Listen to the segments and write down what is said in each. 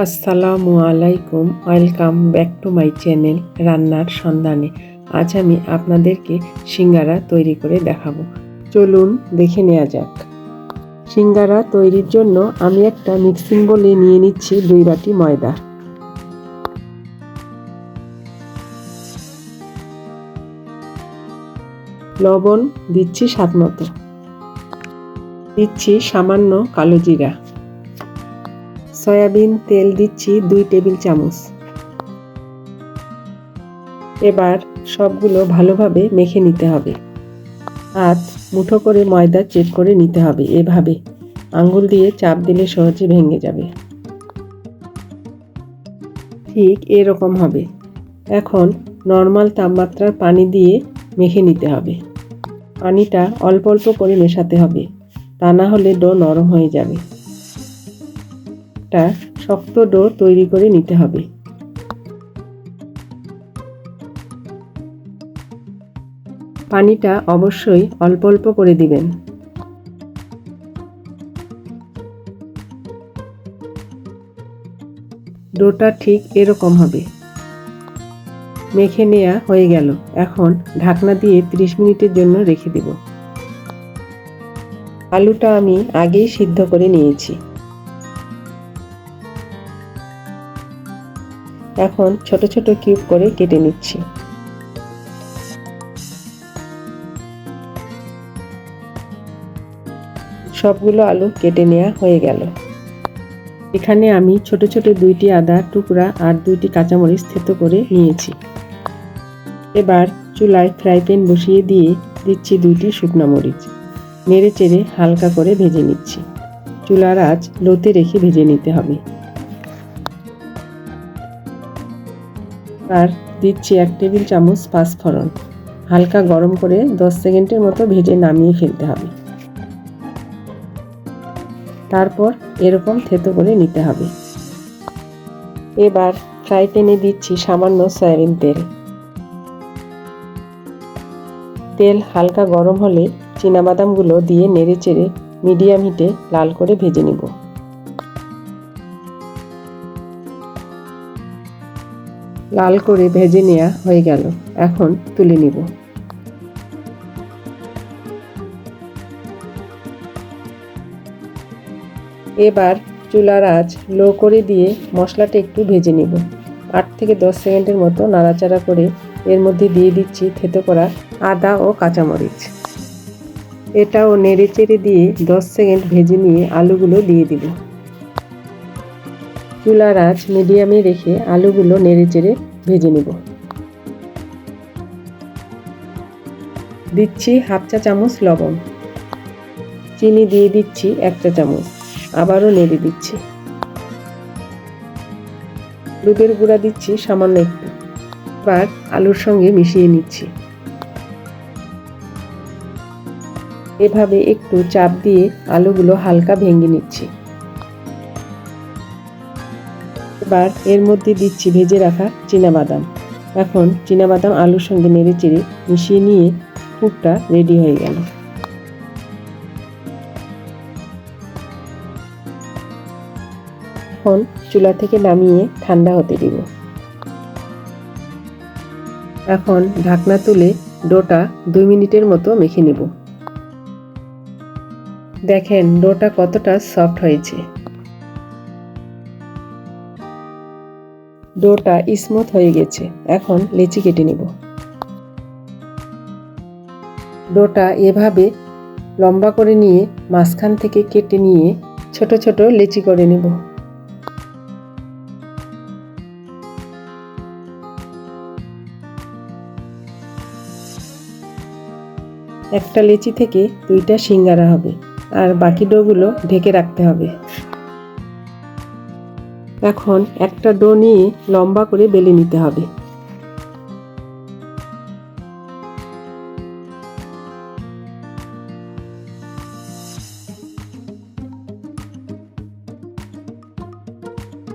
আসসালামু আলাইকুম, welcome back to my channel রান্নার সন্ধানে। আজ আমি আপনাদেরকে সিঙ্গারা তৈরি করে দেখাবো। চলুন দেখে নেওয়া যাক। সিঙ্গারা তৈরির জন্য আমি একটা মিক্সিং বলে নিয়ে নিচ্ছি দুই বাটি ময়দা। লবণ দিচ্ছি স্বাদ মতো। দিচ্ছি সামান্য কালো জিরা। সয়াবিন তেল দিচ্ছি দুই টেবিল চামচ। এবার সবগুলো ভালোভাবে মেখে নিতে হবে। হাত মুঠো করে ময়দা চেক করে নিতে হবে। এভাবে আঙ্গুল দিয়ে চাপ দিলে সহজে ভেঙে যাবে। ঠিক এরকম হবে। এখন নর্মাল তাপমাত্রার পানি দিয়ে মেখে নিতে হবে। পানিটা অল্প অল্প করে মেশাতে হবে। তা না হলে ডো নরম হয়ে যাবে। একটা শক্ত ডো তৈরি করে নিতে হবে। পানিটা অবশ্যই অল্প অল্প করে দিবেন। ডোটা ঠিক এরকম হবে। মেখে নেওয়া হয়ে গেল। এখন ঢাকনা দিয়ে 30 মিনিটের জন্য রেখে দেব। আলুটা আমি আগেই সিদ্ধ করে নিয়েছি। এখন ছোট ছোট কিউব করে কেটে নিচ্ছি। সবগুলো আলু কেটে নেওয়া হয়ে গেল। এখানে আমি ছোট ছোট দুইটি আদা টুকরা আর দুইটি কাঁচামরিচ থেতো করে নিয়েছি। এবার চুলায় ফ্রাই প্যান বসিয়ে দিয়ে দিচ্ছি দুইটি শুকনা মরিচ। নেড়ে চেড়ে হালকা করে ভেজে নিচ্ছি। চুলার আঁচ লোতে রেখে ভেজে নিতে হবে। আর দিচ্ছি এক টেবিল চামচ পাঁচফোড়ন। হালকা গরম করে দশ সেকেন্ডের মতো ভেজে নামিয়ে ফেলতে হবে। তারপর এরকম থেতো করে নিতে হবে। এবার ফ্রাই প্যানে দিচ্ছি সামান্য সয়াবিন তেল। তেল হালকা গরম হলে চীনাবাদামগুলো দিয়ে নেড়ে চেড়ে মিডিয়াম হিটে লাল করে ভেজে নিব। লাল করে ভেজে নেওয়া হয়ে গেল। এখন তুলে নিব। এবার চুলার আঁচ লো করে দিয়ে মশলাটা একটু ভেজে নিব। আট থেকে দশ সেকেন্ডের মতো নাড়াচাড়া করে এর মধ্যে দিয়ে দিচ্ছি থেতো করা আদা ও কাঁচামরিচ। এটাও নেড়ে চেড়ে দিয়ে দশ সেকেন্ড ভেজে নিয়ে আলুগুলো দিয়ে দিব। চুলার আঁচ মিডিয়ামে রেখে আলুগুলো নেড়ে চেড়ে ভেজে নিব। দিচ্ছি হাফ চা চামচ লবণ। চিনি দিয়ে দিচ্ছি এক চা চামচ। আবারও নেড়ে দিচ্ছি। দুধের গুঁড়া দিচ্ছি সামান্য একটু। এবার আলুর সঙ্গে মিশিয়ে নিচ্ছি। এভাবে একটু চাপ দিয়ে আলুগুলো হালকা ভেঙে নিচ্ছি। এবার এর মধ্যে দিচ্ছি ভেজে রাখা বাদাম এখন বাদাম আলুর সঙ্গে নেড়ে চেড়ে মিশিয়ে নিয়ে পুরটা রেডি হয়ে গেল। এখন চুলা থেকে নামিয়ে ঠান্ডা হতে দিব। এখন ঢাকনা তুলে ডোটা দুই মিনিটের মতো মেখে নেব। দেখেন ডোটা কতটা সফট হয়েছে। ডোটা স্মুথ হয়ে গেছে। এখন লেচি কেটে নেব। ডোটা এভাবে লম্বা করে নিয়ে মাঝখান থেকে কেটে নিয়ে ছোট ছোট লেচি করে নেব। একটা লেচি থেকে দুইটা সিঙ্গারা হবে। আর বাকি ডোগুলো ঢেকে রাখতে হবে। এখন একটা ডো নিয়ে লম্বা করে বেলে নিতে হবে।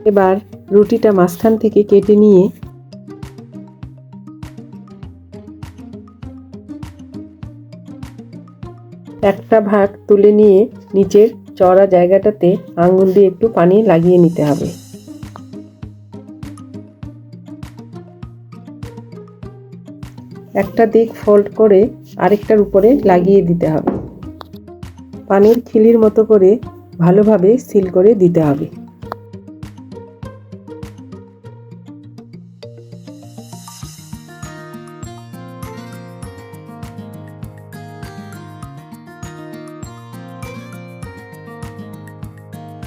এবার রুটিটা মাঝখান থেকে কেটে নিয়ে একটা ভাগ তুলে নিয়ে নিচের চড়া জায়গাটাতে আঙুল দিয়ে একটু পানি লাগিয়ে নিতে হবে। একটা দিক ফোল্ড করে আরেকটার উপরে লাগিয়ে দিতে হবে। পানির খিলির মতো করে ভালোভাবে সিল করে দিতে হবে।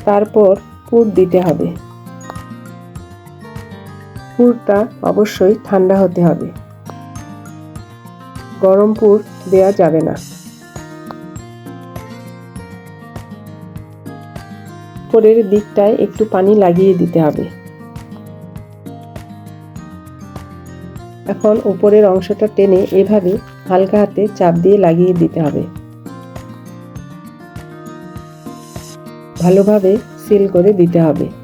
তারপর পুর দিতে হবে। পুরটা অবশ্যই ঠান্ডা হতে হবে। গরম পুর দেয়া যাবে না। উপরের দিকটায় একটু পানি লাগিয়ে দিতে হবে। এখন উপরের অংশটা টেনে এভাবে হালকা হাতে চাপ দিয়ে লাগিয়ে দিতে হবে। ভালোভাবে সিল করে দিতে হবে।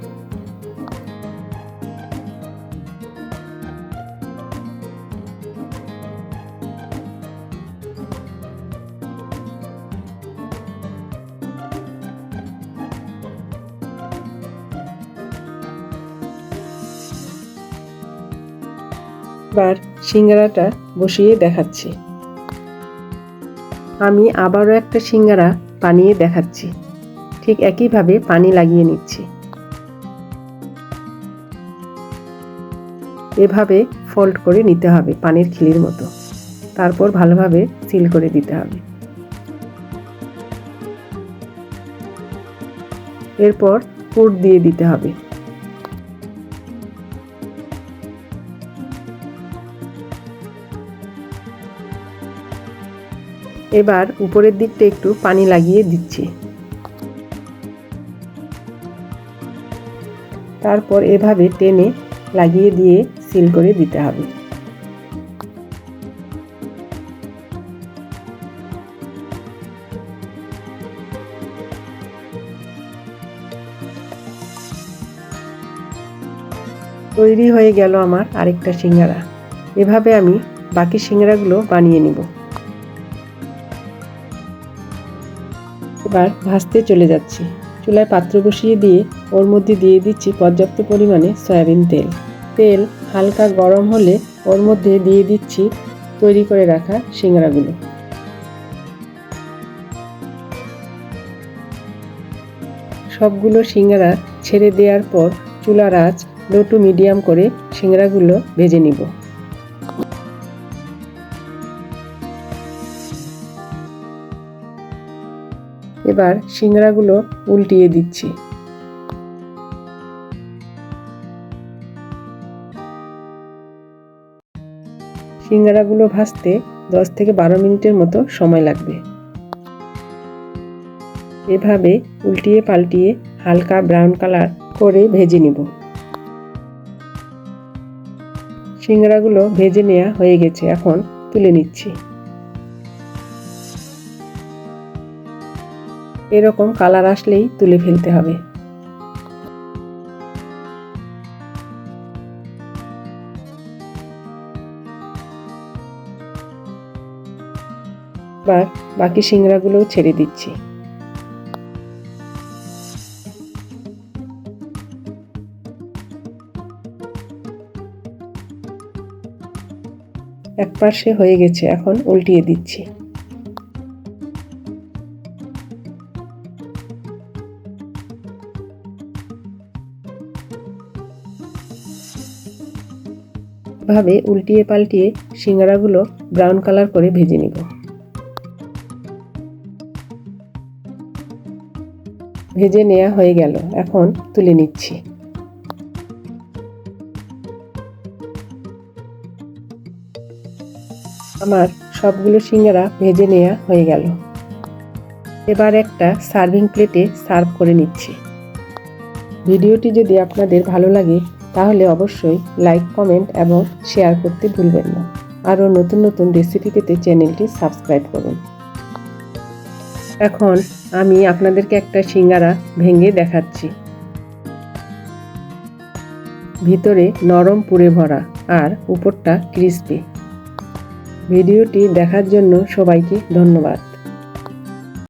এবার সিঙ্গারাটা বসিয়ে দেখাচ্ছি। আমি আবারও একটা সিঙ্গারা বানিয়ে দেখাচ্ছি। ঠিক একইভাবে পানি লাগিয়ে নিচ্ছি। এভাবে ফোল্ড করে নিতে হবে পানির খিলির মতো। তারপর ভালোভাবে সিল করে দিতে হবে। এরপর পুর দিয়ে দিতে হবে। এবার উপরের দিকটা একটু পানি লাগিয়ে দিচ্ছি। তারপর এভাবে টেনে লাগিয়ে দিয়ে সিল করে দিতে হবে। তৈরি হয়ে গেল আমার আরেকটা সিঙ্গারা। এভাবে আমি বাকি সিঙ্গারাগুলো বানিয়ে নিব। এবার ভাজতে চলে যাচ্ছি। চুলায় পাত্র বসিয়ে দিয়ে ওর মধ্যে দিয়ে দিচ্ছি পর্যাপ্ত পরিমাণে সয়াবিন তেল। তেল হালকা গরম হলে ওর মধ্যে দিয়ে দিচ্ছি তৈরি করে রাখা সিঙ্গারাগুলো। সবগুলো সিঙ্গারা ছেড়ে দেওয়ার পর চুলার আঁচ লো টু মিডিয়াম করে সিঙ্গারাগুলো ভেজে নিব। এবার সিঙ্গারাগুলো উল্টিয়ে দিচ্ছি। সিঙ্গারাগুলো ভাজতে দশ থেকে বারো মিনিটের মতো সময় লাগবে। এভাবে উল্টিয়ে পাল্টিয়ে হালকা ব্রাউন কালার করে ভেজে নিব। সিঙ্গারাগুলো ভেজে নেওয়া হয়ে গেছে, এখন তুলে নিচ্ছি। এরকম কালার আসলেই তুলে ফেলতে হবে। এবার বাকি সিংড়াগুলোও ছেড়ে দিচ্ছি। এক পাশে হয়ে গেছে, এখন উল্টিয়ে দিচ্ছি। ভাবে উল্টিয়ে পাল্টিয়ে সিঙ্গারাগুলো ব্রাউন কালার করে ভেজে নিব। ভেজে নেওয়া হয়ে গেল, এখন তুলে নিচ্ছি। আমার সবগুলো সিঙ্গারা ভেজে নেওয়া হয়ে গেল। এবার একটা সার্ভিং প্লেটে সার্ভ করে নিচ্ছি। ভিডিওটি যদি আপনাদের ভালো লাগে তাহলে অবশ্যই লাইক কমেন্ট এবং শেয়ার করতে ভুলবেন না। আরও নতুন নতুন রেসিপি পেতে চ্যানেলটি সাবস্ক্রাইব করুন। এখন আমি আপনাদেরকে একটা সিঙ্গারা ভেঙে দেখাচ্ছি। ভিতরে নরম পুরে ভরা আর উপরটা ক্রিস্পি ভিডিওটি দেখার জন্য সবাইকে ধন্যবাদ।